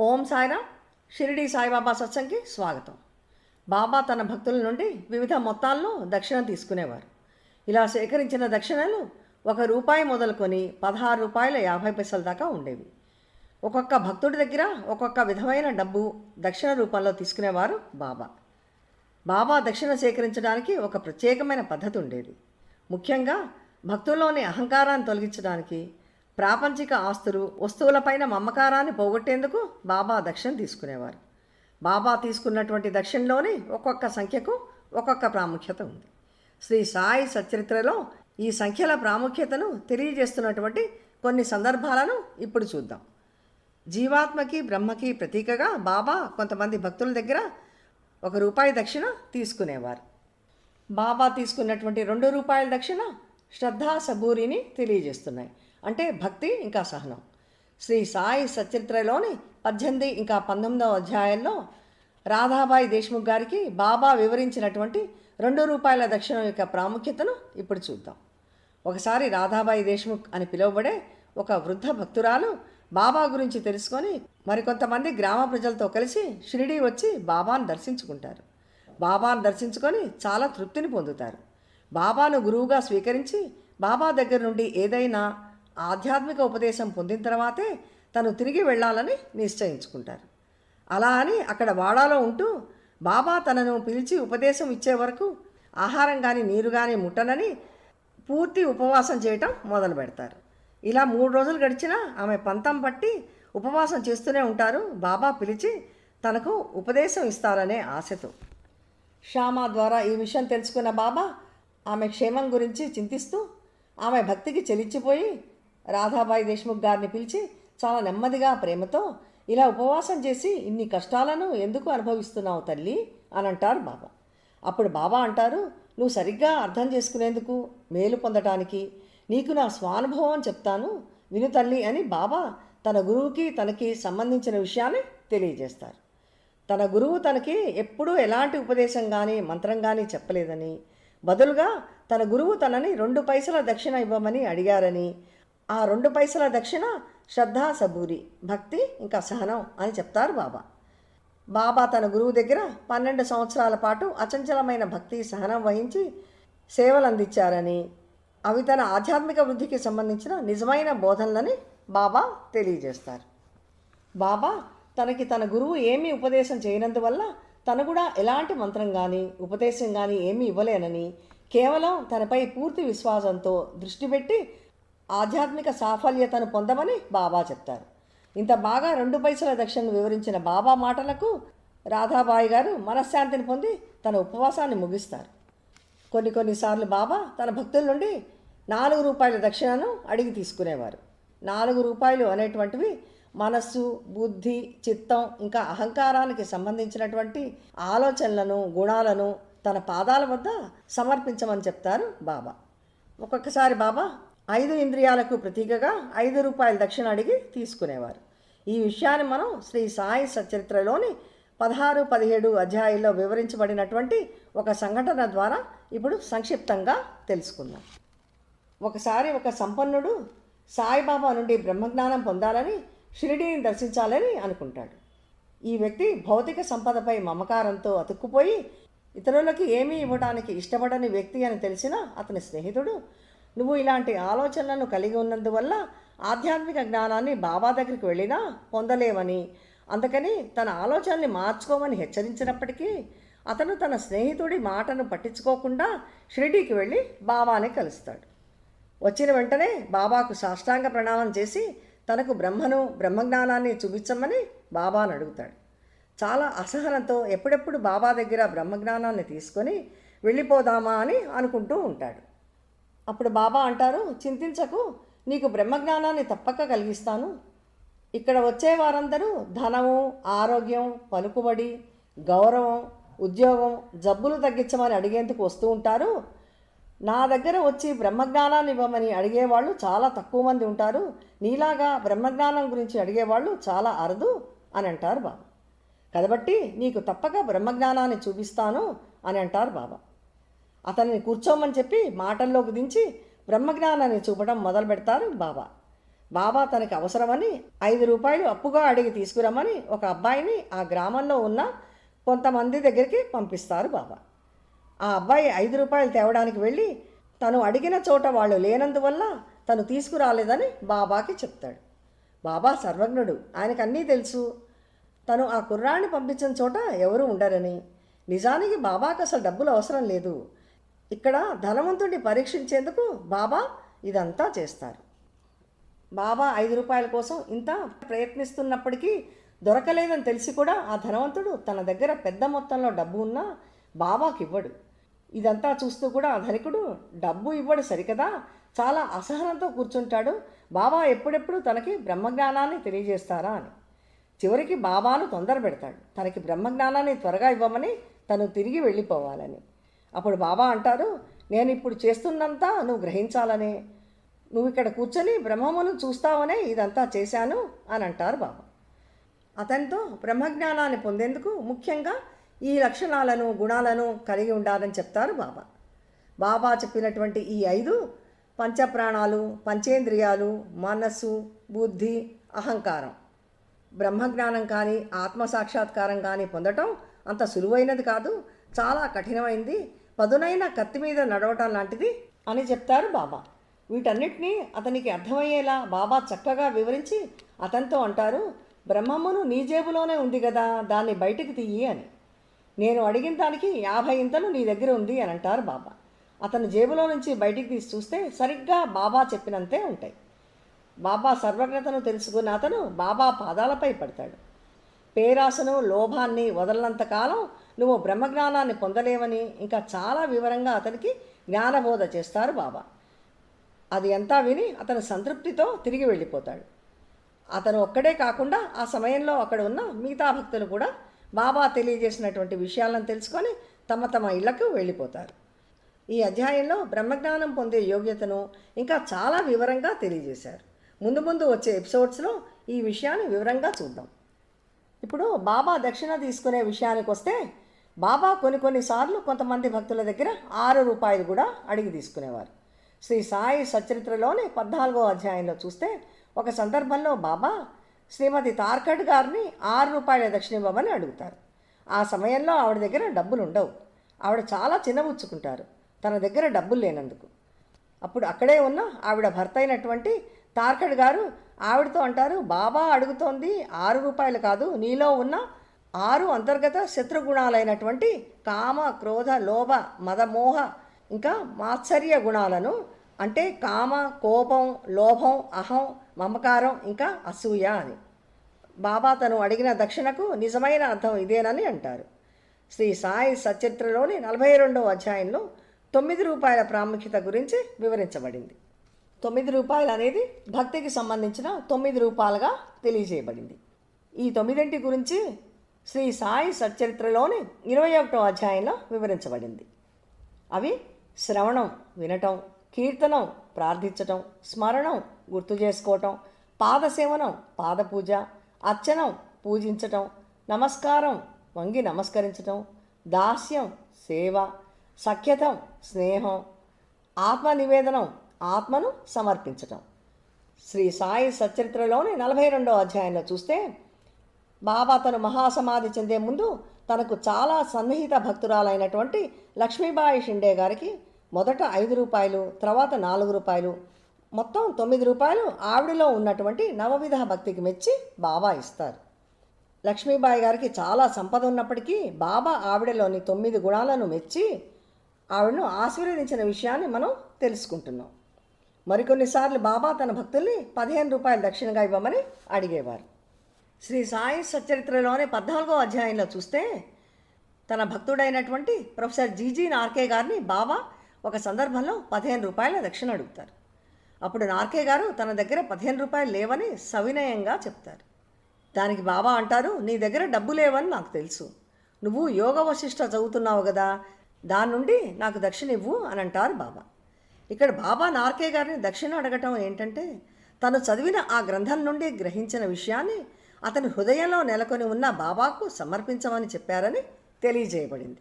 ఓం సాయిరామ్ షిరిడి సాయిబాబా సత్సంగ్కి స్వాగతం. బాబా తన భక్తుల నుండి వివిధ మొత్తాల్లో దక్షిణ తీసుకునేవారు. ఇలా సేకరించిన దక్షిణలు ఒక రూపాయి మొదలుకొని పదహారు రూపాయల యాభై పైసల దాకా ఉండేవి. ఒక్కొక్క భక్తుడి దగ్గర ఒక్కొక్క విధమైన డబ్బు దక్షిణ రూపంలో తీసుకునేవారు బాబా. బాబా దక్షిణ సేకరించడానికి ఒక ప్రత్యేకమైన పద్ధతి ఉండేది. ముఖ్యంగా భక్తుల్లోని అహంకారాన్ని తొలగించడానికి ప్రాపంచిక ఆస్తులు వస్తువులపైన మమకారాన్ని పోగొట్టేందుకు బాబా దక్షిణ తీసుకునేవారు. బాబా తీసుకున్నటువంటి దక్షిణలోని ఒక్కొక్క సంఖ్యకు ఒక్కొక్క ప్రాముఖ్యత ఉంది. శ్రీ సాయి సచరిత్రలో ఈ సంఖ్యల ప్రాముఖ్యతను తెలియజేస్తున్నటువంటి కొన్ని సందర్భాలను ఇప్పుడు చూద్దాం. జీవాత్మకి బ్రహ్మకి ప్రతీకగా బాబా కొంతమంది భక్తుల దగ్గర ఒక రూపాయి దక్షిణ తీసుకునేవారు. బాబా తీసుకున్నటువంటి రెండు రూపాయల దక్షిణ శ్రద్ధా సబూరిని తెలియజేస్తున్నాయి. అంటే భక్తి ఇంకా సహనం. శ్రీ సాయి సచరిత్రలోని పద్దెనిమిది ఇంకా పంతొమ్మిదవ అధ్యాయంలో రాధాబాయి దేశ్ముఖ్ గారికి బాబా వివరించినటువంటి రెండు రూపాయల దక్షిణ యొక్క ప్రాముఖ్యతను ఇప్పుడు చూద్దాం. ఒకసారి రాధాబాయి దేశ్ముఖ్ అని పిలువబడే ఒక వృద్ధ భక్తురాలు బాబా గురించి తెలుసుకొని మరికొంతమంది గ్రామ ప్రజలతో కలిసి షిరిడి వచ్చి బాబాను దర్శించుకుంటారు. బాబాను దర్శించుకొని చాలా తృప్తిని పొందుతారు. బాబాను గురువుగా స్వీకరించి బాబా దగ్గర నుండి ఏదైనా ఆధ్యాత్మిక ఉపదేశం పొందిన తర్వాతే తను తిరిగి వెళ్ళాలని నిశ్చయించుకుంటారు. అలా అని అక్కడ వాడాలో ఉంటూ బాబా తనను పిలిచి ఉపదేశం ఇచ్చే వరకు ఆహారం కానీ నీరు కానీ ముట్టనని పూర్తి ఉపవాసం చేయటం మొదలు పెడతారు. ఇలా మూడు రోజులు గడిచినా ఆమె పంతం పట్టి ఉపవాసం చేస్తూనే ఉంటారు. బాబా పిలిచి తనకు ఉపదేశం ఇస్తారనే ఆశతో. శ్యామ ద్వారా ఈ విషయం తెలుసుకున్న బాబా ఆమె క్షేమం గురించి చింతిస్తూ ఆమె భక్తికి చెలించిపోయి రాధాబాయి దేశ్ముఖ్ గారిని పిలిచి చాలా నెమ్మదిగా ప్రేమతో ఇలా ఉపవాసం చేసి ఇన్ని కష్టాలను ఎందుకు అనుభవిస్తున్నావు తల్లి? అని అంటారు బాబా. అప్పుడు బాబా అంటారు నువ్వు సరిగ్గా అర్థం చేసుకునేందుకు మేలు పొందటానికి నీకు నా స్వానుభవం చెప్తాను విను తల్లి అని బాబా తన గురువుకి తనకి సంబంధించిన విషయాన్ని తెలియజేస్తారు. తన గురువు తనకి ఎప్పుడూ ఎలాంటి ఉపదేశం కానీ మంత్రం కానీ చెప్పలేదని బదులుగా తన గురువు తనని రెండు పైసల దక్షిణ ఇవ్వమని అడిగారని ఆ రెండు పైసల దక్షిణ శ్రద్ధ సబూరి భక్తి ఇంకా సహనం అని చెప్తారు బాబా. బాబా తన గురువు దగ్గర పన్నెండు సంవత్సరాల పాటు అచంచలమైన భక్తి సహనం వహించి సేవలు అందించారని అవి తన ఆధ్యాత్మిక వృద్ధికి సంబంధించిన నిజమైన బోధనలని బాబా తెలియజేస్తారు. బాబా తనకి తన గురువు ఏమీ ఉపదేశం చేయనందువల్ల తను కూడా ఎలాంటి మంత్రం కానీ ఉపదేశం కానీ ఏమీ ఇవ్వలేనని కేవలం తనపై పూర్తి విశ్వాసంతో దృష్టి పెట్టి ఆధ్యాత్మిక సాఫల్యతను పొందమని బాబా చెప్తారు. ఇంత బాగా రెండు పైసల దక్షిణను వివరించిన బాబా మాటలకు రాధాబాయి గారు మనశ్శాంతిని పొంది తన ఉపవాసాన్ని ముగిస్తారు. కొన్ని కొన్నిసార్లు బాబా తన భక్తుల నుండి నాలుగు రూపాయల దక్షిణను అడిగి తీసుకునేవారు. నాలుగు రూపాయలు అనేటువంటివి మనస్సు బుద్ధి చిత్తం ఇంకా అహంకారానికి సంబంధించినటువంటి ఆలోచనలను గుణాలను తన పాదాల వద్ద సమర్పించమని చెప్తారు బాబా. ఒక్కొక్కసారి బాబా ఐదు ఇంద్రియాలకు ప్రతీకగా ఐదు రూపాయల దక్షిణ అడిగి తీసుకునేవారు. ఈ విషయాన్ని మనం శ్రీ సాయి సచరిత్రలోని పదహారు పదిహేడు అధ్యాయుల్లో వివరించబడినటువంటి ఒక సంఘటన ద్వారా ఇప్పుడు సంక్షిప్తంగా తెలుసుకుందాం. ఒకసారి ఒక సంపన్నుడు సాయిబాబా నుండి బ్రహ్మజ్ఞానం పొందాలని షిరిడీని దర్శించాలని అనుకుంటాడు. ఈ వ్యక్తి భౌతిక సంపదపై మమకారంతో అతుక్కుపోయి ఇతరులకి ఏమీ ఇవ్వడానికి ఇష్టపడని వ్యక్తి అని తెలిసిన అతని స్నేహితుడు నువ్వు ఇలాంటి ఆలోచనలను కలిగి ఉన్నందువల్ల ఆధ్యాత్మిక జ్ఞానాన్ని బాబా దగ్గరికి వెళ్ళినా పొందలేవని. అందుకని తన ఆలోచనల్ని మార్చుకోమని హెచ్చరించినప్పటికీ అతను తన స్నేహితుడి మాటను పట్టించుకోకుండా షిరిడీకి వెళ్ళి బాబాని కలుస్తాడు. వచ్చిన వెంటనే బాబాకు సాష్టాంగ ప్రణామం చేసి తనకు బ్రహ్మను బ్రహ్మజ్ఞానాన్ని చూపించమని బాబాను అడుగుతాడు. చాలా అసహనంతో ఎప్పుడెప్పుడు బాబా దగ్గర బ్రహ్మజ్ఞానాన్ని తీసుకొని వెళ్ళిపోదామా అని అనుకుంటూ ఉంటాడు. అప్పుడు బాబా అంటారు చింతించకు నీకు బ్రహ్మజ్ఞానాన్ని తప్పక కలిగిస్తాను. ఇక్కడ వచ్చే వారందరూ ధనము ఆరోగ్యం పలుకుబడి గౌరవం ఉద్యోగం జబ్బులు తగ్గించమని అడిగేందుకు వస్తూ ఉంటారు. నా దగ్గర వచ్చి బ్రహ్మజ్ఞానాన్ని ఇవ్వమని అడిగేవాళ్ళు చాలా తక్కువ మంది ఉంటారు. నీలాగా బ్రహ్మజ్ఞానం గురించి అడిగేవాళ్ళు చాలా అరుదు అని అంటారు బాబా. కాబట్టి నీకు తప్పక బ్రహ్మజ్ఞానాన్ని చూపిస్తాను అని అంటారు బాబా. అతనిని కూర్చోమని చెప్పి మాటల్లోకి దించి బ్రహ్మజ్ఞానాన్ని చూపడం మొదలు పెడతారు బాబా. బాబా తనకి అవసరమని ఐదు రూపాయలు అప్పుగా అడిగి తీసుకురమ్మని ఒక అబ్బాయిని ఆ గ్రామంలో ఉన్న కొంతమంది దగ్గరికి పంపిస్తారు బాబా. ఆ అబ్బాయి ఐదు రూపాయలు తేవడానికి వెళ్ళి తను అడిగిన చోట వాళ్ళు లేనందువల్ల తను తీసుకురాలేదని బాబాకి చెప్తాడు. బాబా సర్వజ్ఞుడు ఆయనకు అన్నీ తెలుసు. తను ఆ కుర్రాన్ని పంపించిన చోట ఎవరు ఉండరని. నిజానికి బాబాకు అసలు డబ్బులు అవసరం లేదు. ఇక్కడ ధనవంతుడిని పరీక్షించేందుకు బాబా ఇదంతా చేస్తారు. బాబా ఐదు రూపాయల కోసం ఇంత ప్రయత్నిస్తున్నప్పటికీ దొరకలేదని తెలిసి కూడా ఆ ధనవంతుడు తన దగ్గర పెద్ద మొత్తంలో డబ్బు ఉన్నా బాబాకి ఇవ్వడు. ఇదంతా చూస్తూ కూడా ఆ ధనికుడు డబ్బు ఇవ్వడు సరికదా? చాలా అసహనంతో కూర్చుంటాడు. బాబా ఎప్పుడెప్పుడు తనకి బ్రహ్మజ్ఞానాన్ని తెలియజేస్తారా అని. చివరికి బాబాను తొందర పెడతాడు తనకి బ్రహ్మజ్ఞానాన్ని త్వరగా ఇవ్వమని తను తిరిగి వెళ్ళిపోవాలని. అప్పుడు బాబా అంటారు నేను ఇప్పుడు చేస్తున్నంతా నువ్వు గ్రహించాలనే. నువ్వు ఇక్కడ కూర్చొని బ్రహ్మమును చూస్తావనే ఇదంతా చేశాను అని అంటారు బాబా. అతనితో బ్రహ్మజ్ఞానాన్ని పొందేందుకు ముఖ్యంగా ఈ లక్షణాలను గుణాలను కలిగి ఉండాలని చెప్తారు బాబా. బాబా చెప్పినటువంటి ఈ ఐదు పంచప్రాణాలు పంచేంద్రియాలు మనస్సు బుద్ధి అహంకారం. బ్రహ్మజ్ఞానం కానీ ఆత్మ సాక్షాత్కారం కానీ పొందటం అంత సులువైనది కాదు చాలా కఠినమైంది. పదునైన కత్తి మీద నడవటం లాంటిది అని చెప్తారు బాబా. వీటన్నిటినీ అతనికి అర్థమయ్యేలా బాబా చక్కగా వివరించి అతనితో అంటారు బ్రహ్మమును నీ జేబులోనే ఉంది కదా దాన్ని బయటికి తీయి అని. నేను అడిగిన దానికి యాభై ఇంతలు నీ దగ్గర ఉంది అని అంటారు బాబా. అతను జేబులో నుంచి బయటికి తీసి చూస్తే సరిగ్గా బాబా చెప్పినంతే ఉంటాయి. బాబా సర్వజ్ఞతను తెలుసుకున్న అతను బాబా పాదాలపై పడతాడు. పేరాసను లోభాన్ని వదలనంతకాలం నువ్వు బ్రహ్మజ్ఞానాన్ని పొందలేవని ఇంకా చాలా వివరంగా అతనికి జ్ఞానబోధ చేస్తారు బాబా. అది అంతా విని అతను సంతృప్తితో తిరిగి వెళ్ళిపోతాడు. అతను ఒక్కడే కాకుండా ఆ సమయంలో అక్కడ ఉన్న మిగతా భక్తులు కూడా బాబా తెలియజేసినటువంటి విషయాలను తెలుసుకొని తమ తమ ఇళ్ళకు వెళ్ళిపోతారు. ఈ అధ్యాయంలో బ్రహ్మజ్ఞానం పొందే యోగ్యతను ఇంకా చాలా వివరంగా తెలియజేశారు. ముందు ముందు వచ్చే ఎపిసోడ్స్లో ఈ విషయాన్ని వివరంగా చూద్దాం. ఇప్పుడు బాబా దక్షిణ తీసుకునే విషయానికి వస్తే బాబా కొన్ని కొన్నిసార్లు కొంతమంది భక్తుల దగ్గర ఆరు రూపాయలు కూడా అడిగి తీసుకునేవారు. శ్రీ సాయి సచరిత్రలోని పద్నాలుగో అధ్యాయంలో చూస్తే ఒక సందర్భంలో బాబా శ్రీమతి తార్కడ్ గారిని ఆరు రూపాయల దక్షిణ ఇవ్వమని అడుగుతారు. ఆ సమయంలో ఆవిడ దగ్గర డబ్బులు ఉండవు ఆవిడ చాలా చిన్నబుచ్చుకుంటారు. తన దగ్గర డబ్బులు లేనందుకు. అప్పుడు అక్కడే ఉన్న ఆవిడ భర్త అయినటువంటి తార్కడ్ గారు ఆవిడతో అంటారు బాబా అడుగుతోంది ఆరు రూపాయలు కాదు నీలో ఉన్న ఆరు అంతర్గత శత్రుగుణాలైనటువంటి కామ క్రోధ లోభ మదమోహ ఇంకా మాత్సర్య గుణాలను అంటే కామ కోపం లోభం అహం మమకారం ఇంకా అసూయ అని. బాబా తను అడిగిన దక్షిణకు నిజమైన అర్థం ఇదేనని అంటారు. శ్రీ సాయి సచరిత్రలోని నలభై రెండవ అధ్యాయంలో తొమ్మిది రూపాయల ప్రాముఖ్యత గురించి వివరించబడింది. తొమ్మిది రూపాయలు అనేది భక్తికి సంబంధించిన తొమ్మిది రూపాయలుగా తెలియజేయబడింది. ఈ తొమ్మిదింటి గురించి శ్రీ సాయి సచ్చరిత్రలోని ఇరవై ఒకటో అధ్యాయంలో వివరించబడింది. అవి శ్రవణం వినటం కీర్తనం ప్రార్థించటం స్మరణం గుర్తు చేసుకోవటం పాదసేవనం పాదపూజ అర్చనం పూజించటం నమస్కారం వంగి నమస్కరించటం దాస్యం సేవ సఖ్యతం స్నేహం ఆత్మ నివేదనం ఆత్మను సమర్పించటం. శ్రీ సాయి సచరిత్రలోని నలభై రెండో అధ్యాయంలో చూస్తే బాబా తను మహాసమాధి చెందే ముందు తనకు చాలా సన్నిహిత భక్తురాలైనటువంటి లక్ష్మీబాయి షిండే గారికి మొదట ఐదు రూపాయలు తర్వాత నాలుగు రూపాయలు మొత్తం తొమ్మిది రూపాయలు ఆవిడలో ఉన్నటువంటి నవవిధ భక్తికి మెచ్చి బాబా ఇస్తారు. లక్ష్మీబాయి గారికి చాలా సంపద ఉన్నప్పటికీ బాబా ఆవిడలోని తొమ్మిది గుణాలను మెచ్చి ఆవిడను ఆశీర్వదించిన విషయాన్ని మనం తెలుసుకుంటున్నాం. మరికొన్నిసార్లు బాబా తన భక్తుల్ని పదిహేను రూపాయలు దక్షిణగా ఇవ్వమని అడిగేవారు. శ్రీ సాయి సచరిత్రలోని పద్నాలుగో అధ్యాయంలో చూస్తే తన భక్తుడైనటువంటి ప్రొఫెసర్ జీజీ నార్కే గారిని బాబా ఒక సందర్భంలో పదిహేను రూపాయల దక్షిణ అడుగుతారు. అప్పుడు నార్కే గారు తన దగ్గర పదిహేను రూపాయలు లేవని సవినయంగా చెప్తారు. దానికి బాబా అంటారు నీ దగ్గర డబ్బు లేవని నాకు తెలుసు. నువ్వు యోగ వశిష్ట చదువుతున్నావు కదా దాని నుండి నాకు దక్షిణ ఇవ్వు అని అంటారు బాబా ఇక్కడ బాబా నార్కే గారిని దక్షిణ అడగటం ఏంటంటే తను చదివిన ఆ గ్రంథం నుండి గ్రహించిన విషయాన్ని అతని హృదయంలో నెలకొని ఉన్న బాబాకు సమర్పించమని చెప్పారని తెలియజేయబడింది.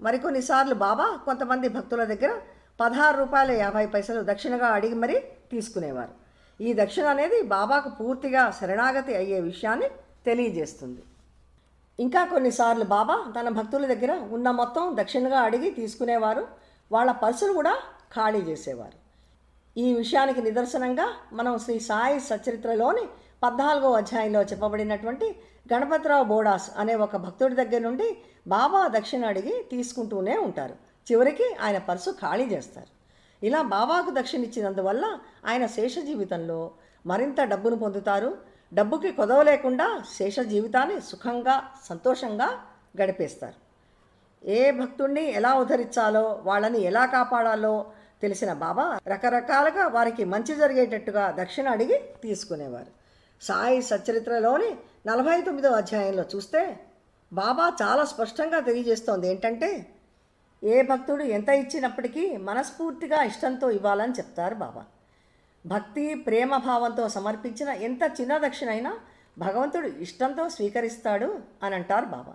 మరికొన్నిసార్లు బాబా కొంతమంది భక్తుల దగ్గర పదహారు రూపాయల యాభై పైసలు దక్షిణగా అడిగి మరీ తీసుకునేవారు. ఈ దక్షిణ అనేది బాబాకు పూర్తిగా శరణాగతి అయ్యే విషయాన్ని తెలియజేస్తుంది. ఇంకా కొన్నిసార్లు బాబా తన భక్తుల దగ్గర ఉన్న మొత్తం దక్షిణగా అడిగి తీసుకునేవారు. వాళ్ళ పర్సులు కూడా ఖాళీ చేసేవారు. ఈ విషయానికి నిదర్శనంగా మనం శ్రీ సాయి సచరిత్రలోని పద్నాలుగో అధ్యాయంలో చెప్పబడినటువంటి గణపతిరావు బోడాస్ అనే ఒక భక్తుడి దగ్గర నుండి బాబా దక్షిణ అడిగి తీసుకుంటూనే ఉంటారు. చివరికి ఆయన పర్సు ఖాళీ చేస్తారు. ఇలా బాబాకు దక్షిణ ఇచ్చినందువల్ల ఆయన శేష జీవితంలో మరింత డబ్బును పొందుతారు. డబ్బుకి కొదవ లేకుండా శేష జీవితాన్ని సుఖంగా సంతోషంగా గడిపేస్తారు. ఏ భక్తుణ్ణి ఎలా ఉద్ధరించాలో వాళ్ళని ఎలా కాపాడాలో తెలిసిన బాబా రకరకాలుగా వారికి మంచి జరిగేటట్టుగా దక్షిణ అడిగి తీసుకునేవారు. సాయి సచరిత్రలోని నలభై తొమ్మిదవ అధ్యాయంలో చూస్తే బాబా చాలా స్పష్టంగా తెలియజేస్తోంది. ఏంటంటే ఏ భక్తుడు ఎంత ఇచ్చినప్పటికీ మనస్ఫూర్తిగా ఇష్టంతో ఇవ్వాలని చెప్తారు బాబా. భక్తి ప్రేమ భావంతో సమర్పించిన ఎంత చిన్న దక్షిణైనా భగవంతుడు ఇష్టంతో స్వీకరిస్తాడు అని అంటారు బాబా.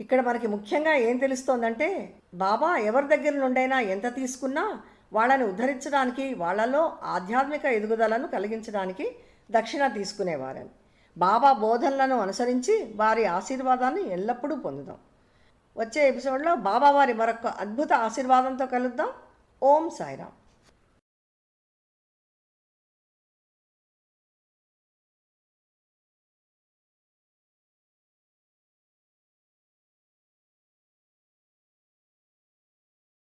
ఇక్కడ మనకి ముఖ్యంగా ఏం తెలుస్తోందంటే బాబా ఎవరి దగ్గర నుండైనా ఎంత తీసుకున్నా వాళ్ళని ఉద్ధరించడానికి వాళ్ళలో ఆధ్యాత్మిక ఎదుగుదలను కలిగించడానికి దక్షిణ తీసుకునేవారని. బాబా బోధనలను అనుసరించి వారి ఆశీర్వాదాన్ని ఎల్లప్పుడూ పొందుదాం. వచ్చే ఎపిసోడ్లో బాబా వారి మరొక అద్భుత ఆశీర్వాదంతో కలుద్దాం. ఓం సాయిరామ్.